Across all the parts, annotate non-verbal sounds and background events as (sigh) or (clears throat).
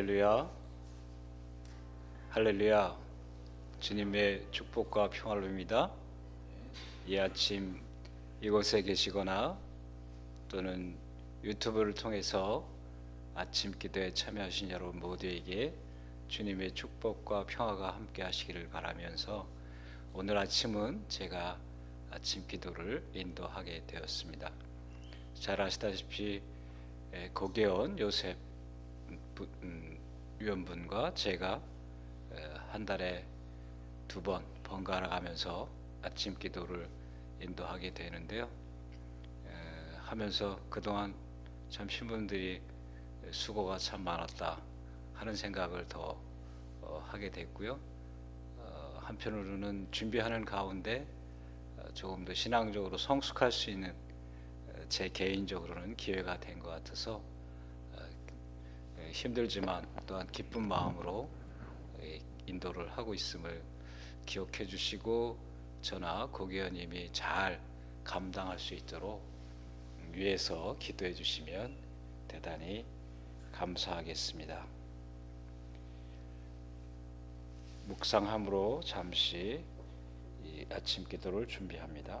할렐루야. 할렐루야. 주님의 축복과 평화를 빕니다. 이 아침 이곳에 계시거나 또는 유튜브를 통해서 아침 기도에 참여하신 여러분 모두에게 주님의 축복과 평화가 함께 하시기를 바라면서 오늘 아침은 제가 아침 기도를 인도하게 되었습니다. 잘 아시다시피 에, 고계원 요셉 부- 음, 위원분과 제가 에, 한 달에 두 번 번갈아 가면서 아침 기도를 인도하게 되는데요. 에, 하면서 그동안 참 신부님들이 수고가 참 많았다 하는 생각을 더 어, 하게 됐고요. 어, 한편으로는 준비하는 가운데 어, 조금 더 신앙적으로 성숙할 수 있는 어, 제 개인적으로는 기회가 된 것 같아서 힘들지만 또한 기쁜 마음으로 에, 인도를 하고 있음을 기억해 주시고 저나 고기현님이 잘 감당할 수 있도록 위에서 기도해 주시면 대단히 감사하겠습니다. 묵상함으로 잠시 이 아침 기도를 준비합니다.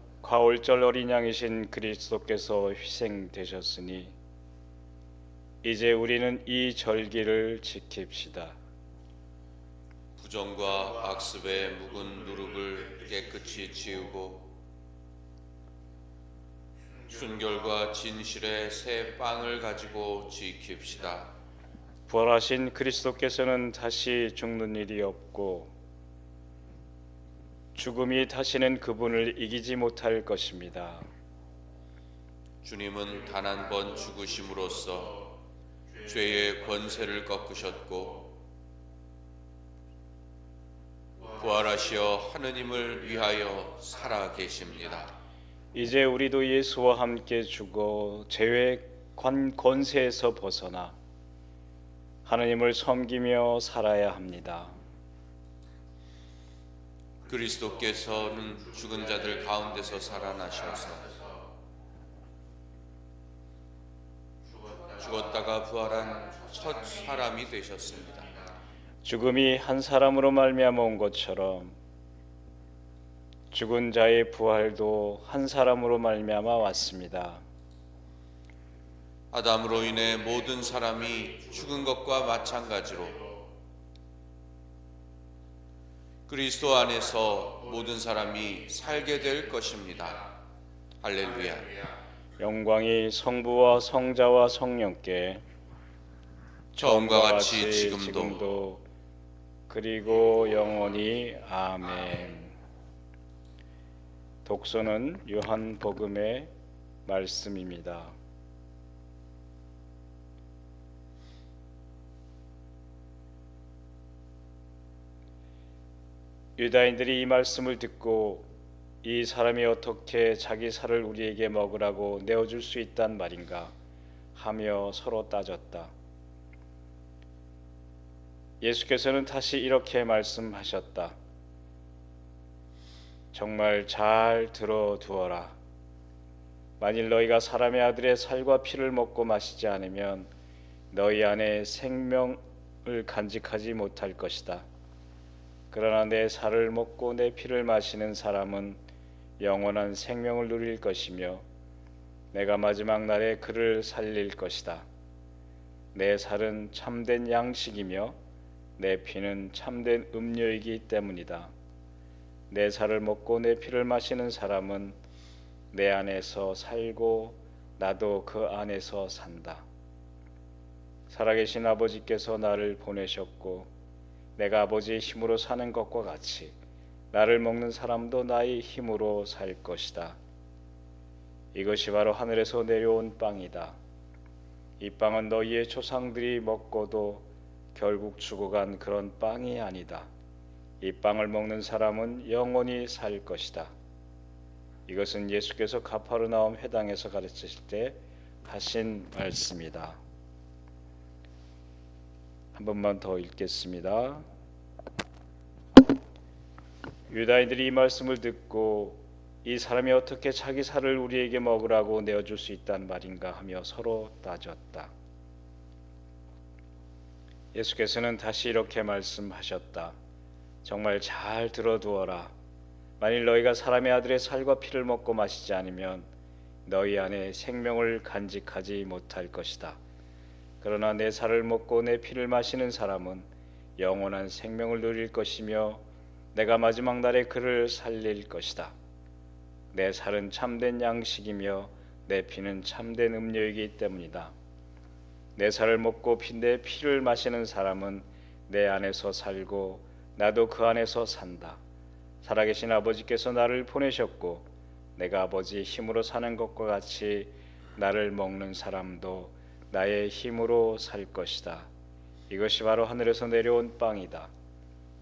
과올절 어린 양이신 그리스도께서 희생되셨으니 이제 우리는 이 절기를 지킵시다. 부정과 악습의 묵은 누룩을 깨끗이 지우고 순결과 진실의 새 빵을 가지고 지킵시다. 부활하신 그리스도께서는 다시 죽는 일이 없고 죽음이 다시는 그분을 이기지 못할 것입니다. 주님은 단 한 번 죽으심으로써 죄의 권세를 꺾으셨고 부활하시어 하느님을 위하여 살아 계십니다. 이제 우리도 예수와 함께 죽어 죄의 관 권세에서 벗어나 하나님을 섬기며 살아야 합니다. 그리스도께서는 죽은 자들 가운데서 살아나셔서 죽었다가 부활한 첫 사람이 되셨습니다. 죽음이 한 사람으로 말미암아 온 것처럼 죽은 자의 부활도 한 사람으로 말미암아 왔습니다. 아담으로 인해 모든 사람이 죽은 것과 마찬가지로 그리스도 안에서 모든 사람이 살게 될 것입니다. 할렐루야. 영광이 성부와 성자와 성령께 처음과 같이 지금도 그리고 영원히 아멘. 독서는 요한복음의 말씀입니다. 유다인들이 이 말씀을 듣고 이 사람이 어떻게 자기 살을 우리에게 먹으라고 내어줄 수 있단 말인가 하며 서로 따졌다. 예수께서는 다시 이렇게 말씀하셨다. 정말 잘 들어두어라. 만일 너희가 사람의 아들의 살과 피를 먹고 마시지 않으면 너희 안에 생명 간직하지 못할 것이다. 그러나 내 살을 먹고 내 피를 마시는 사람은 영원한 생명을 누릴 것이며 내가 마지막 날에 그를 살릴 것이다. 내 살은 참된 양식이며 내 피는 참된 음료이기 때문이다. 내 살을 먹고 내 피를 마시는 사람은 내 안에서 살고 나도 그 안에서 산다. 살아계신 아버지께서 나를 보내셨고 내가 아버지의 힘으로 사는 것과 같이 나를 먹는 사람도 나의 힘으로 살 것이다. 이것이 바로 하늘에서 내려온 빵이다. 이 빵은 너희의 조상들이 먹고도 결국 죽어간 그런 빵이 아니다. 이 빵을 먹는 사람은 영원히 살 것이다. 이것은 예수께서 가파르나움 회당에서 가르치실 때 하신 말씀이다. 한 번만 더 읽겠습니다. 유다인들이 이 말씀을 듣고 이 사람이 어떻게 자기 살을 우리에게 먹으라고 내어줄 수 있단 말인가 하며 서로 따졌다. 예수께서는 다시 이렇게 말씀하셨다. 정말 잘 들어두어라. 만일 너희가 사람의 아들의 살과 피를 먹고 마시지 않으면 너희 안에 생명을 간직하지 못할 것이다. 그러나 내 살을 먹고 내 피를 마시는 사람은 영원한 생명을 누릴 것이며 내가 마지막 날에 그를 살릴 것이다. 내 살은 참된 양식이며 내 피는 참된 음료이기 때문이다. 내 살을 먹고 피- 내 피를 마시는 사람은 내 안에서 살고 나도 그 안에서 산다. 살아계신 아버지께서 나를 보내셨고 내가 아버지의 힘으로 사는 것과 같이 나를 먹는 사람도 나의 힘으로 살 것이다. 이것이 바로 하늘에서 내려온 빵이다.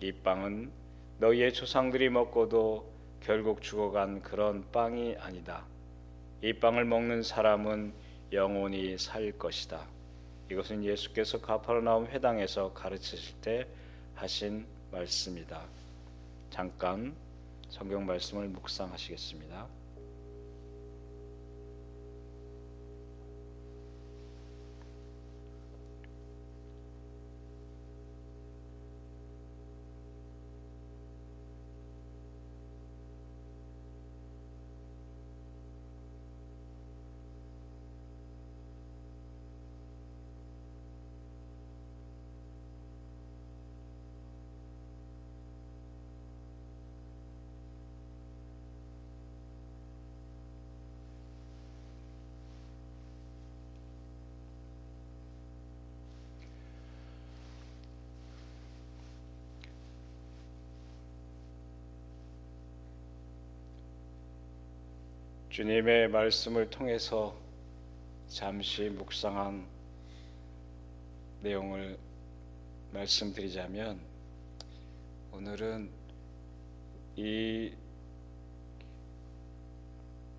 이 빵은 너희의 조상들이 먹고도 결국 죽어간 그런 빵이 아니다. 이 빵을 먹는 사람은 영원히 살 것이다. 이것은 예수께서 가파르나움 회당에서 가르치실 때 하신 말씀이다. 잠깐 성경 말씀을 묵상하시겠습니다. 주님의 말씀을 통해서 잠시 묵상한 내용을 말씀드리자면 오늘은 이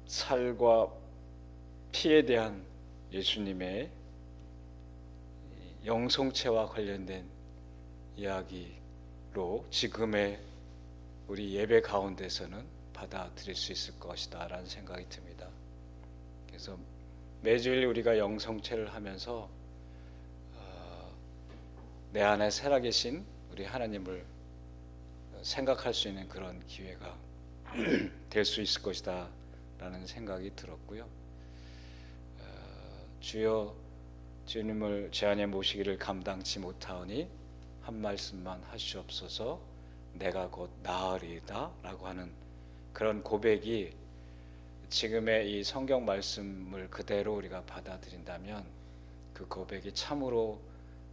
살과 피에 대한 예수님의 영성체와 관련된 이야기로 지금의 우리 예배 가운데서는 받아들일 수 있을 것이다 라는 생각이 듭니다. 그래서 매주일 우리가 영성체를 하면서 어, 내 안에 살아계신 우리 하나님을 생각할 수 있는 그런 기회가 (clears throat) 될 수 있을 것이다 라는 생각이 들었고요. 어, 주여 주님을 제 안에 모시기를 감당치 못하오니 한 말씀만 하시옵소서 내가 곧 나으리다라고 하는 그런 고백이 지금의 이 성경 말씀을 그대로 우리가 받아들인다면 그 고백이 참으로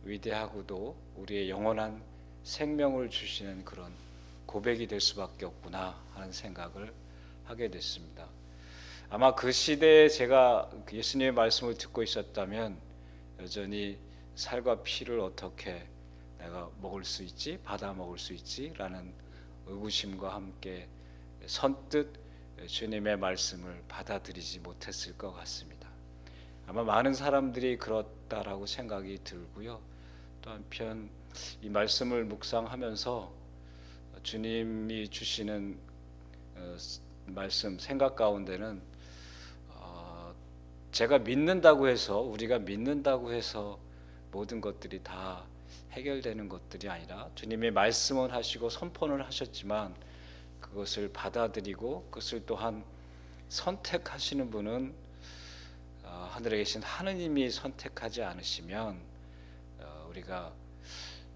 위대하고도 우리의 영원한 생명을 주시는 그런 고백이 될 수밖에 없구나 하는 생각을 하게 됐습니다. 아마 그 시대에 제가 예수님의 말씀을 듣고 있었다면 여전히 살과 피를 어떻게 내가 먹을 수 있지, 받아 먹을 수 있지라는 의구심과 함께 선뜻 주님의 말씀을 받아들이지 못했을 것 같습니다. 아마 많은 사람들이 그렇다라고 생각이 들고요. 또 한편 이 말씀을 묵상하면서 주님이 주시는 어, 말씀 생각 가운데는 어, 제가 믿는다고 해서 우리가 믿는다고 해서 모든 것들이 다 해결되는 것들이 아니라 주님이 말씀을 하시고 선포를 하셨지만 그것을 받아들이고 그것을 또한 선택하시는 분은 어, 하늘에 계신 하느님이 선택하지 않으시면 어, 우리가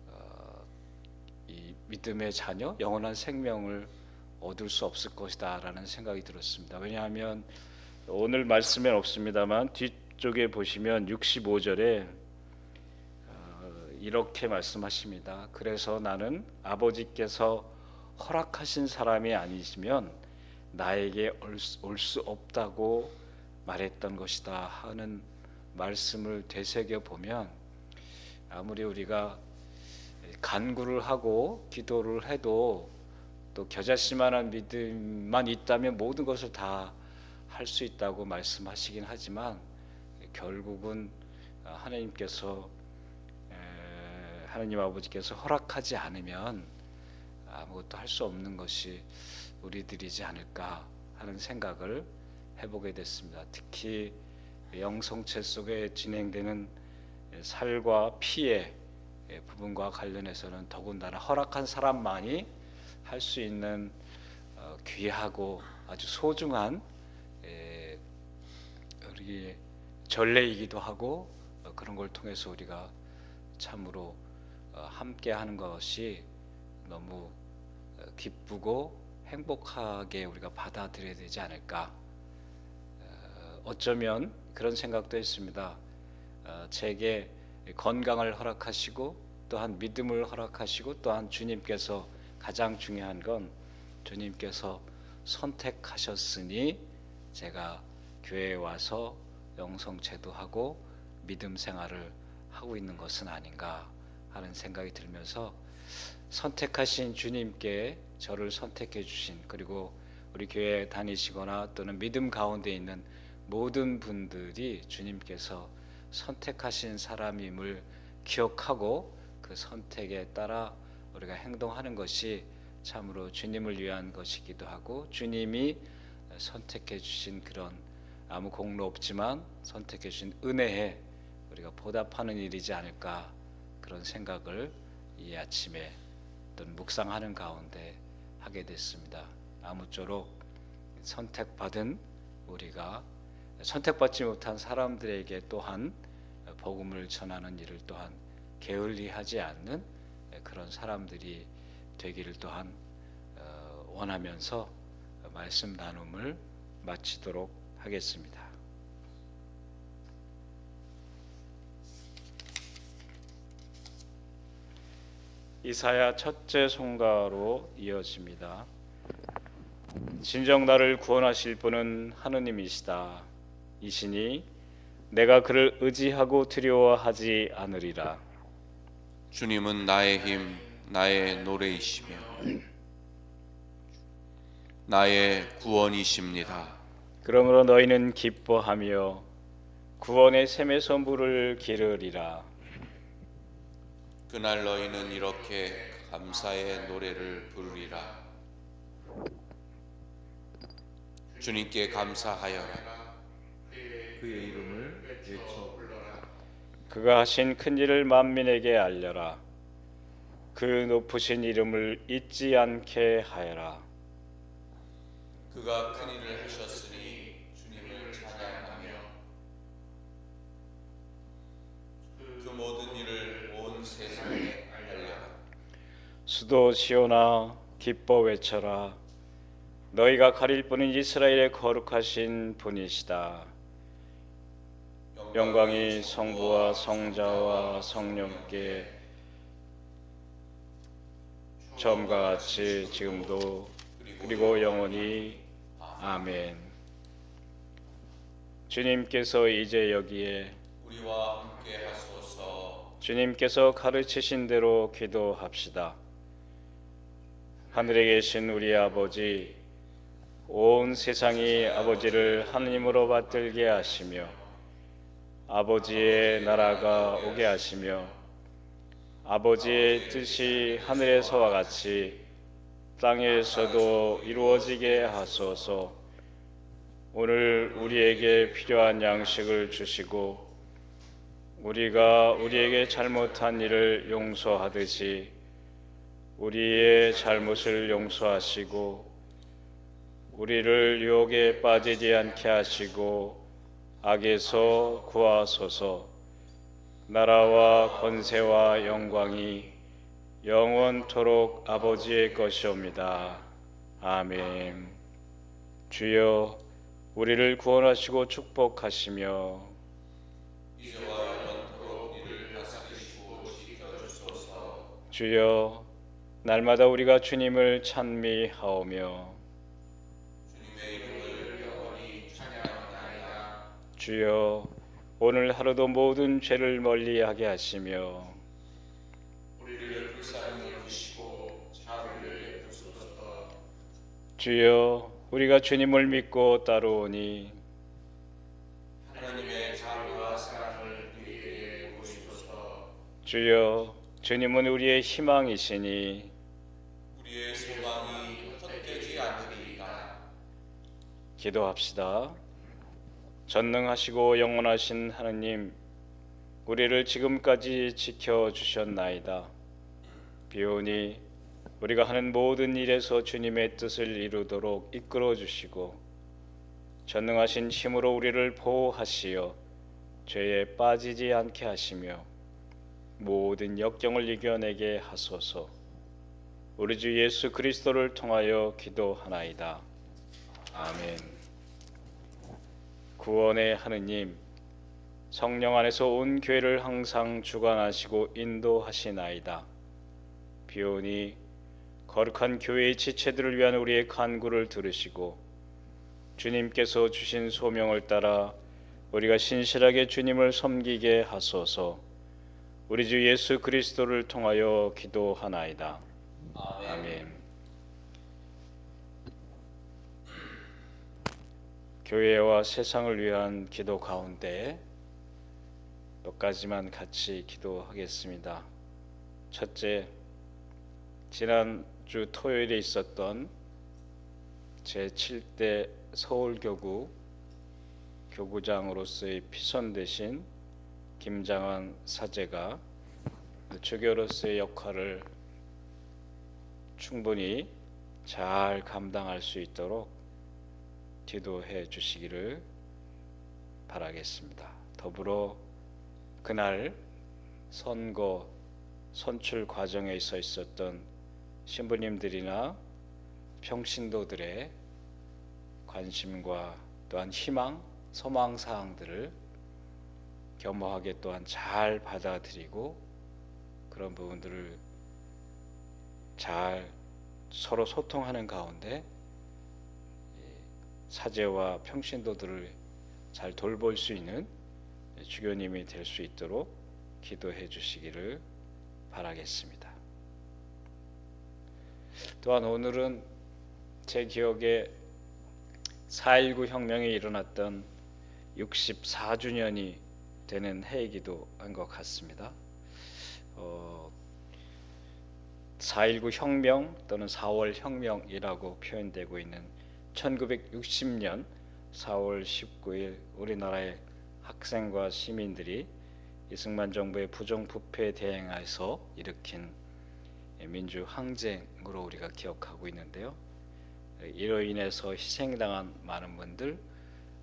어, 이 믿음의 자녀 영원한 생명을 얻을 수 없을 것이다라는 생각이 들었습니다. 왜냐하면 오늘 말씀엔 없습니다만 뒤쪽에 보시면 65절에 어, 이렇게 말씀하십니다. 그래서 나는 아버지께서 허락하신 사람이 아니시면 나에게 올 수 없다고 말했던 것이다 하는 말씀을 되새겨 보면 아무리 우리가 간구를 하고 기도를 해도 또 겨자씨만한 믿음만 있다면 모든 것을 다 할 수 있다고 말씀하시긴 하지만 결국은 하나님께서 에, 하나님 아버지께서 허락하지 않으면 아무것도 할 수 없는 것이 우리들이지 않을까 하는 생각을 해보게 됐습니다. 특히 영성체 속에 진행되는 살과 피의 부분과 관련해서는 더군다나 허락한 사람만이 할 수 있는 어, 귀하고 아주 소중한 에, 우리 전례이기도 하고 어, 그런 걸 통해서 우리가 참으로 어, 함께하는 것이 너무 어, 기쁘고 행복하게 우리가 받아들여야 되지 않을까. 어, 어쩌면 그런 생각도 했습니다. 어, 제게 건강을 허락하시고 또한 믿음을 허락하시고 또한 주님께서 가장 중요한 건 주님께서 선택하셨으니 제가 교회에 와서 영성제도 하고 믿음 생활을 하고 있는 것은 아닌가 하는 생각이 들면서 선택하신 주님께 저를 선택해 주신 그리고 우리 교회 다니시거나 또는 믿음 가운데 있는 모든 분들이 주님께서 선택하신 사람임을 기억하고 그 선택에 따라 우리가 행동하는 것이 참으로 주님을 위한 것이기도 하고 주님이 선택해 주신 그런 아무 공로 없지만 선택해 주신 은혜에 우리가 보답하는 일이지 않을까 그런 생각을 이 아침에 어떤 묵상하는 가운데 하게 됐습니다. 아무쪼록 선택받은 우리가 선택받지 못한 사람들에게 또한 복음을 전하는 일을 또한 게을리하지 않는 그런 사람들이 되기를 또한 어, 원하면서 말씀 나눔을 마치도록 하겠습니다. 이사야 첫째 송가로 이어집니다. 진정 나를 구원하실 분은 하느님이시다. 이시니 내가 그를 의지하고 두려워하지 않으리라. 주님은 나의 힘, 나의 노래이시며 나의 구원이십니다. 그러므로 너희는 기뻐하며 구원의 샘의 선부를 기르리라. 그날 너희는 이렇게 감사의 노래를 부르리라. 주님께 감사하여라. 그의 이름을 외쳐 그가 하신 큰 일을 만민에게 알려라. 그 높으신 이름을 잊지 않게 하여라. 그가 큰 일을 하셨으니 주님을 찬양하며 그 모든 일을 온 세상에 알려라. 수도 시온아 기뻐 외쳐라. 너희가 가릴 분은 이스라엘의 거룩하신 분이시다. 영광이 성부와 성자와 성령께 처음과 같이 지금도 그리고 영원히 아멘. 주님께서 이제 여기에 우리와 함께 하소서. 주님께서 가르치신 대로 기도합시다. 하늘에 계신 우리 아버지, 온 세상이 아버지를 하느님으로 받들게 하시며 아버지의 나라가 오게 하시며 아버지의 뜻이 하늘에서와 같이 땅에서도 이루어지게 하소서. 오늘 우리에게 필요한 양식을 주시고 우리가 우리에게 잘못한 일을 용서하듯이 우리의 잘못을 용서하시고 우리를 유혹에 빠지지 않게 하시고 악에서 구하소서 나라와 권세와 영광이 영원토록 아버지의 것이옵니다. 아멘. 주여 우리를 구원하시고 축복하시며 주여 날마다 우리가 주님을 찬미하오며 주여 오늘 하루도 모든 죄를 멀리하게 하시며 주여 우리가 주님을 믿고 따르오니 주여 주님은 우리의 희망이시니 우리의 소망이 헛되지 않으리이다. 기도합시다. 전능하시고 영원하신 하느님, 우리를 지금까지 지켜 주셨나이다. 비오니 우리가 하는 모든 일에서 주님의 뜻을 이루도록 이끌어 주시고 전능하신 힘으로 우리를 보호하시어 죄에 빠지지 않게 하시며 모든 역경을 이겨내게 하소서. 우리 주 예수 그리스도를 통하여 기도하나이다. 아멘. 구원의 하느님, 성령 안에서 온 교회를 항상 주관하시고 인도하시나이다. 비오니 거룩한 교회의 지체들을 위한 우리의 간구를 들으시고 주님께서 주신 소명을 따라 우리가 신실하게 주님을 섬기게 하소서. 우리 주 예수 그리스도를 통하여 기도하나이다. 아멘. 교회와 세상을 위한 기도 가운데 몇 가지만 같이 기도하겠습니다. 첫째, 지난주 토요일에 있었던 제 7대 서울교구 교구장으로서의 피선 대신 김장환 사제가 주교로서의 역할을 충분히 잘 감당할 수 있도록 기도해 주시기를 바라겠습니다. 더불어 그날 선거 선출 과정에 있어 있었던 신부님들이나 평신도들의 관심과 또한 희망, 소망 사항들을 겸허하게 또한 잘 받아들이고 그런 부분들을 잘 서로 소통하는 가운데 사제와 평신도들을 잘 돌볼 수 있는 주교님이 될 수 있도록 기도해 주시기를 바라겠습니다. 또한 오늘은 제 기억에 4.19 혁명이 일어났던 64주년이 되는 해이기도 한 것 같습니다. 어, 4.19 혁명 또는 4월 혁명이라고 표현되고 있는 1960년 4월 19일 우리나라의 학생과 시민들이 이승만 정부의 부정부패에 대응해서 일으킨 민주 항쟁으로 우리가 기억하고 있는데요. 이로 인해서 희생당한 많은 분들,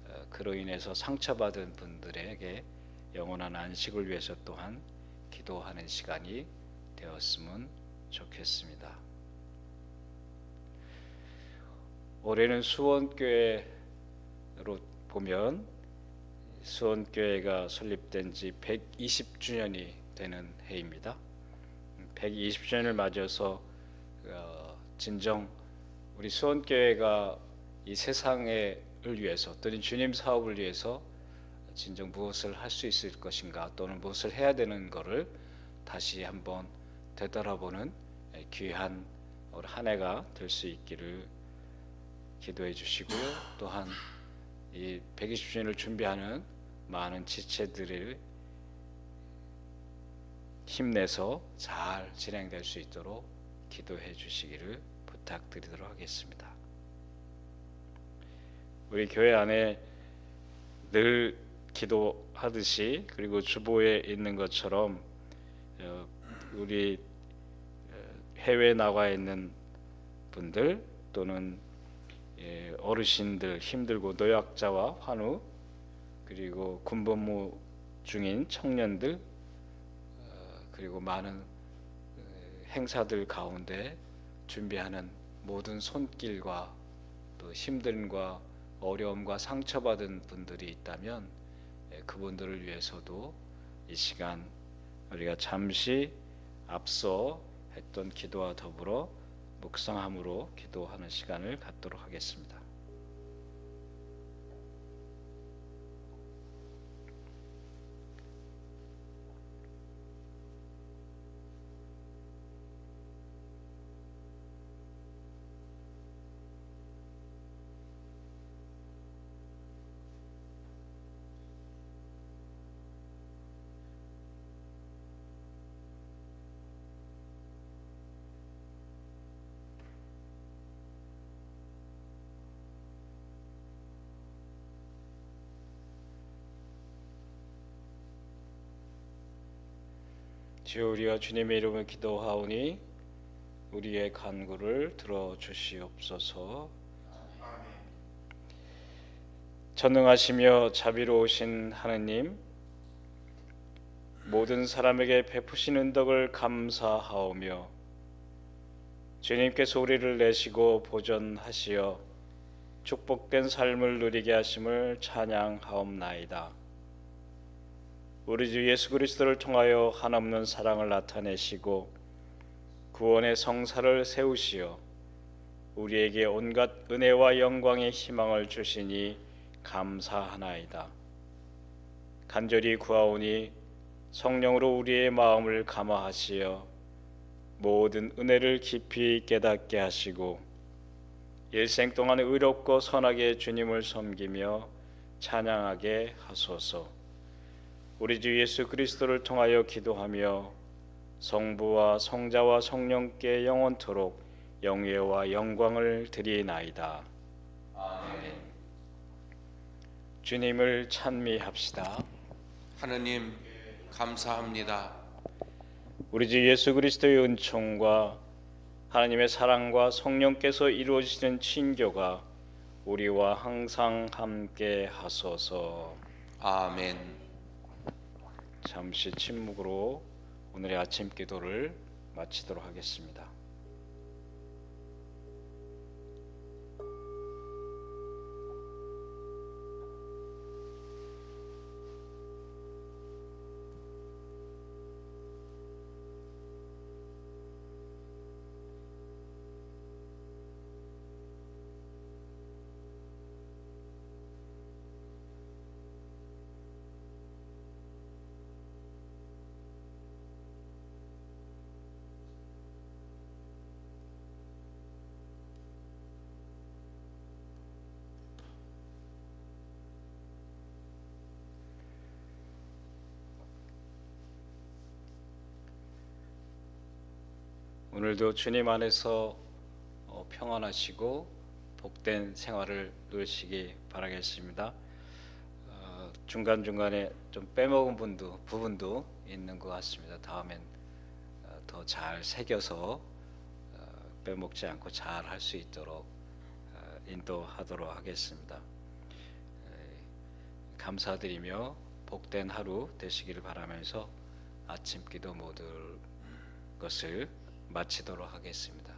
어, 그로 인해서 상처받은 분들에게 영원한 안식을 위해서 또한 기도하는 시간이 되었으면 좋겠습니다. 올해는 수원교회로 보면 수원교회가 설립된 지 120주년이 되는 해입니다. 120주년을 맞아서 어, 진정 우리 수원교회가 이 세상을 위해서 또는 주님 사업을 위해서 진정 무엇을 할 수 있을 것인가 또는 무엇을 해야 되는 것을 다시 한번 되돌아보는 귀한 올한 해가 될 수 있기를 기도해 주시고요. 또한 이 120주년을 준비하는 많은 지체들을 힘내서 잘 진행될 수 있도록 기도해 주시기를 부탁드리도록 하겠습니다. 우리 교회 안에 늘 기도하듯이 그리고 주보에 있는 것처럼 어, 우리 어, 해외 나가 있는 분들 또는 예, 어르신들 힘들고 노약자와 환우 그리고 군복무 중인 청년들 어, 그리고 많은 어, 행사들 가운데 준비하는 모든 손길과 또 힘듦과 어려움과 상처받은 분들이 있다면 예, 그분들을 위해서도 이 시간 우리가 잠시 앞서 했던 기도와 더불어 묵상함으로 기도하는 시간을 갖도록 하겠습니다. 주여 우리가 주님의 이름을 기도하오니 우리의 간구를 들어 주시옵소서. 전능하시며 자비로우신 하느님 모든 사람에게 베푸신 은덕을 감사하오며 주님께서 우리를 내시고 보존하시어 축복된 삶을 누리게 하심을 찬양하옵나이다. 우리 주 예수 그리스도를 통하여 한없는 사랑을 나타내시고 구원의 성사를 세우시어 우리에게 온갖 은혜와 영광의 희망을 주시니 감사하나이다. 간절히 구하오니 성령으로 우리의 마음을 감화하시어 모든 은혜를 깊이 깨닫게 하시고 일생 동안 의롭고 선하게 주님을 섬기며 찬양하게 하소서. 우리 주 예수 그리스도를 통하여 기도하며 성부와 성자와 성령께 영원토록 영예와 영광을 드리나이다. 아멘. 주님을 찬미합시다. 하느님 감사합니다. 우리 주 예수 그리스도의 은총과 하나님의 사랑과 성령께서 이루어지는 친교가 우리와 항상 함께 하소서. 아멘. 잠시 침묵으로 오늘의 아침 기도를 마치도록 하겠습니다. 오늘도 주님 안에서 어, 평안하시고 복된 생활을 누리시기 바라겠습니다. 어, 중간 중간에 좀 빼먹은 분도 부분도 있는 것 같습니다. 다음엔 어, 더잘 새겨서 어, 빼먹지 않고 잘 할 수 있도록 어, 인도하도록 하겠습니다. 에, 감사드리며 복된 하루 되시기를 바라면서 아침 기도 모든 것을 마치도록 하겠습니다.